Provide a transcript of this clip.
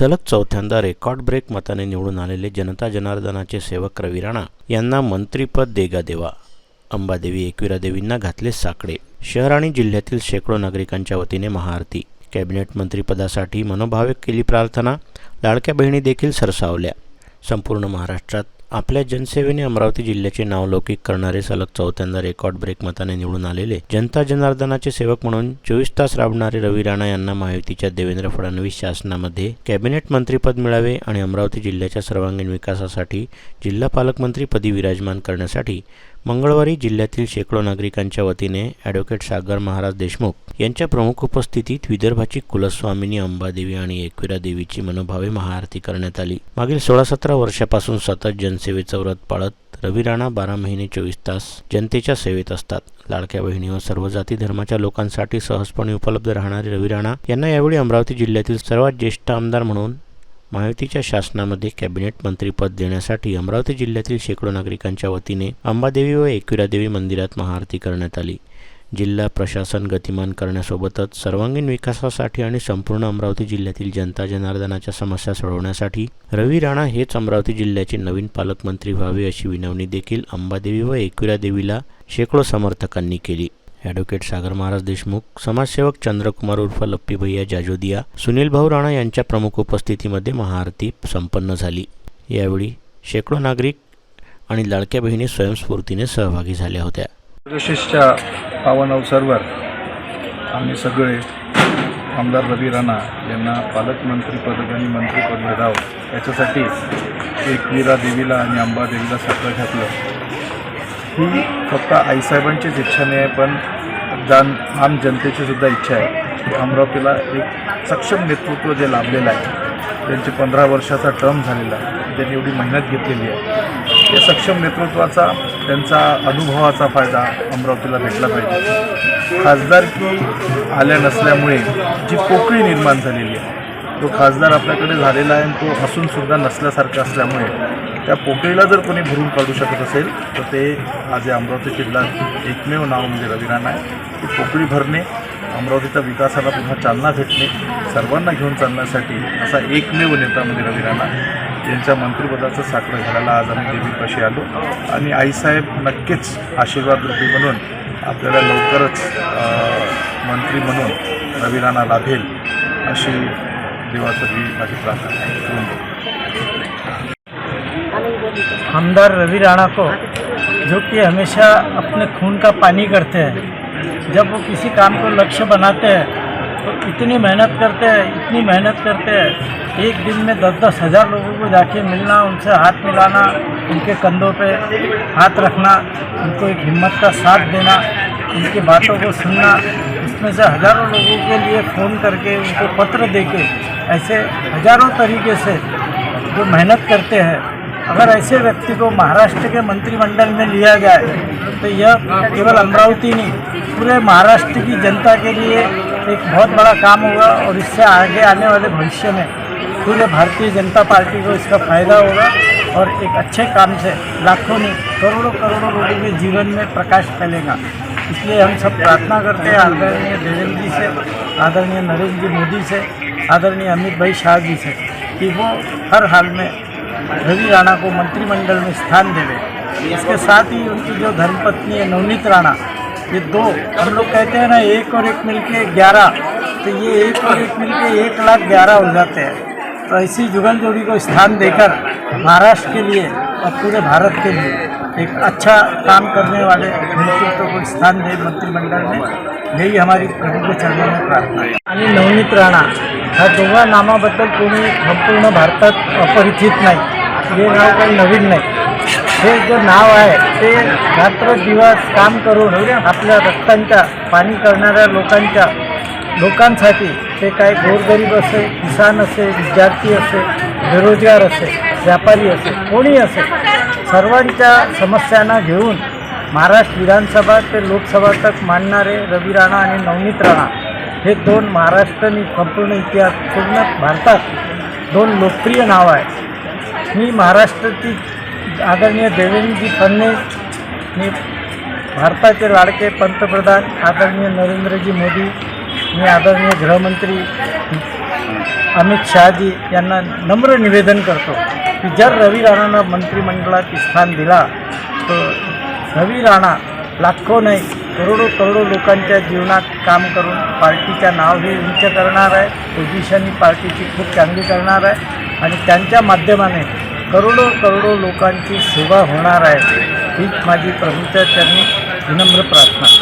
सलग चौथ्यांदा record break मताने निवडून आलेले जनता जनार्दनाचे सेवक रवी राणा यांना मंत्रीपद देगा देवा. अंबादेवी एकविरा देवींना घातले साकडे. शहर आणि जिल्ह्यातील शेकडो नागरिकांच्या वतीने महाआरती. कॅबिनेट मंत्रीपदासाठी मनोभावे केली प्रार्थना. लाडक्या बहिणी देखील सरसावल्या. संपूर्ण महाराष्ट्रात आपल्या जनसेवेने अमरावती जिल्ह्याचे नावलौकिक करणारे सलग चौथ्यांदा रेकॉर्ड ब्रेक मताने निवडून आलेले जनता जनार्दनाचे सेवक म्हणून चोवीस तास राबणारे रवी राणा यांना महायुतीच्या देवेंद्र फडणवीस शासनामध्ये कॅबिनेट मंत्रिपद मिळावे आणि अमरावती जिल्ह्याच्या सर्वांगीण विकासासाठी जिल्हा पालकमंत्रीपदी विराजमान करण्यासाठी मंगळवारी जिल्ह्यातील शेकडो नागरिकांच्या वतीने ॲडव्होकेट सागर महाराज देशमुख यांच्या प्रमुख उपस्थितीत विदर्भाची कुलस्वामिनी अंबादेवी आणि एकविरा देवीची मनोभावे महाआरती करण्यात आली. मागील सोळा सतरा वर्षापासून सतत जनसेवेचं व्रत पाळत रवी राणा बारा महिने चोवीस तास जनतेच्या सेवेत असतात. लाडक्या बहिणी व सर्व जाती धर्माच्या लोकांसाठी सहजपणे उपलब्ध राहणारे रवी राणा यांना यावेळी अमरावती जिल्ह्यातील सर्वात ज्येष्ठ आमदार म्हणून महायुतीच्या शासनामध्ये कॅबिनेट मंत्रीपद देण्यासाठी अमरावती जिल्ह्यातील शेकडो नागरिकांच्या वतीने अंबादेवी व एकविरादेवी मंदिरात महाआरती करण्यात आली. जिल्हा प्रशासन गतिमान करण्यासोबतच सर्वांगीण विकासासाठी आणि संपूर्ण अमरावती जिल्ह्यातील जनता जनार्दनाच्या समस्या सोडवण्यासाठी रवी राणा हेच अमरावती जिल्ह्याचे नवीन पालकमंत्री व्हावे अशी विनवणी देखील अंबादेवी व एकविरा देवीला शेकडो समर्थकांनी केली. ॲडव्होकेट सागर महाराज देशमुख समाजसेवक चंद्रकुमार उर्फ लप्पी भैया जाजोदिया सुनील भाऊ राणा यांच्या प्रमुख उपस्थितीमध्ये महाआरती संपन्न झाली. यावेळी शेकडो नागरिक आणि लाडक्या बहिणी स्वयंस्फूर्तीने सहभागी झाल्या होत्या. ऋषीच्या पावन अवसरवर आम्ही सगळे आमदार रवी राणा यांना पालकमंत्रीपद आणि मंत्रिपद मिळावं याच्यासाठी एक वीरा देवीला आणि अंबादेवीला साखर घातलं. ही फक्त आईसाहेबांचीच इच्छा नाही आहे पण जान आम जनतेची सुद्धा इच्छा आहे की अमरावतीला एक सक्षम नेतृत्व जे लाभलेलं आहे त्यांची पंधरा वर्षाचा टर्म झालेला आहे त्यांनी एवढी मेहनत घेतलेली आहे. या सक्षम नेतृत्वाचा त्यांचा अनुभवाचा फायदा अमरावतीला भेटला पाहिजे. खासदारकी आल्या नसल्यामुळे जी पोकळी निर्माण झालेली आहे तो खासदार आपल्याकडे झालेला आहे आणि तो असूनसुद्धा नसल्यासारखा असल्यामुळे त्या पोकळीला जर कोणी भरून काढू शकत असेल तर ते आज या अमरावती जिल्ह्यात एकमेव नाव म्हणजे रवी राणा आहे. ती पोकळी भरणे अमरावतीच्या विकासाला पुन्हा चालना भेटणे सर्वांना घेऊन चालण्यासाठी असा एकमेव नेता म्हणजे रवी राणा यांच्या मंत्रिपदाचं साकडं घालायला आज आम्ही देवीपाशी आलो. आणि आईसाहेब नक्कीच आशीर्वाद रूपी म्हणून आपल्याला लवकरच मंत्री म्हणून रवी राणा लाभेल अशी देवासाठी माझी प्रार्थना आहे हमदर रवि राणा को, जो कि हमेशा अपने खून का पानी करते हैं। जब वो किसी काम को लक्ष्य बनाते हैं तो इतनी मेहनत करते हैं, इतनी मेहनत करते हैं, एक दिन में दस दस हज़ार लोगों को जाके मिलना, उनसे हाथ मिलाना, उनके कंधों पे हाथ रखना, उनको एक हिम्मत का साथ देना, उनकी बातों को सुनना, उसमें से हज़ारों लोगों के लिए फ़ोन करके उनको पत्र देके, ऐसे हज़ारों तरीके से जो मेहनत करते हैं अगर ऐसे व्यक्ति को महाराष्ट्र के मंत्रिमंडल में लिया जाए तो यह केवल अमरावती नहीं, पूरे महाराष्ट्र की जनता के लिए एक बहुत बड़ा काम होगा और इससे आगे आने वाले भविष्य में पूरे भारतीय जनता पार्टी को इसका फ़ायदा होगा और एक अच्छे काम से लाखों नहीं, करोड़ों करोड़ों लोगों के जीवन में प्रकाश फैलेगा। इसलिए हम सब प्रार्थना करते हैं आदरणीय देवेंद्र जी से, आदरणीय नरेंद्र जी मोदी से, आदरणीय अमित भाई शाह जी से कि वो हर हाल में रवि राणा को मंत्रिमंडल में स्थान देवे इसके साथ ही उनकी जो धर्मपत्नी है, नवनीत राणा, ये दो, हम लोग कहते हैं ना, एक और एक मिलके ग्यारह तो ये एक और एक मिलके एक लाख ग्यारह हो जाते हैं। तो ऐसी जुगल जोड़ी को स्थान देकर महाराष्ट्र के लिए और पूरे भारत के लिए एक अच्छा काम करने वाले नेतृत्व को स्थान दे मंत्रिमंडल में। यही हमारी प्रभू के चरणों में प्रार्थना है। नवनीत राणा, ह्या दोघा नामाबद्दल कोणी संपूर्ण भारतात अपरिचित नाही. हे नाव काही नवीन नाही. हे जे नाव आहे ते रात्र दिवस काम करून आपल्या रक्तांच्या पाणी करणाऱ्या लोकांच्या लोकांसाठी ते काय गोरगरीब असे किसान असे विद्यार्थी असेल बेरोजगार असेल व्यापारी असेल कोणी असेल सर्वांच्या समस्यांना घेऊन महाराष्ट्र विधानसभा ते लोकसभा तक मानणारे रवी राणा आणि नवनीत राणा हे दोन महाराष्ट्र आणि संपूर्ण इतिहास पूर्ण भारतात दोन लोकप्रिय नाव आहे. मी महाराष्ट्रातील आदरणीय देवेंद्रजी फडणवीस मी भारताचे लाडके पंतप्रधान आदरणीय नरेंद्रजी मोदी मी आदरणीय गृहमंत्री अमित शहाजी यांना नम्र निवेदन करतो की जर रवी राणांना मंत्रिमंडळात स्थान दिला तर रवी राणा लाखो नाही करोडो करोडो लोकांच्या जीवनात काम करून पार्टीचं नावही उंच करणार आहे. पोझिशनही पार्टीची खूप चांगली करणार आहे. आणि त्यांच्या माध्यमाने करोडो करोडो लोकांची सेवा होणार आहे. हीच माझी प्रभूच्या चरणी विनम्र प्रार्थना.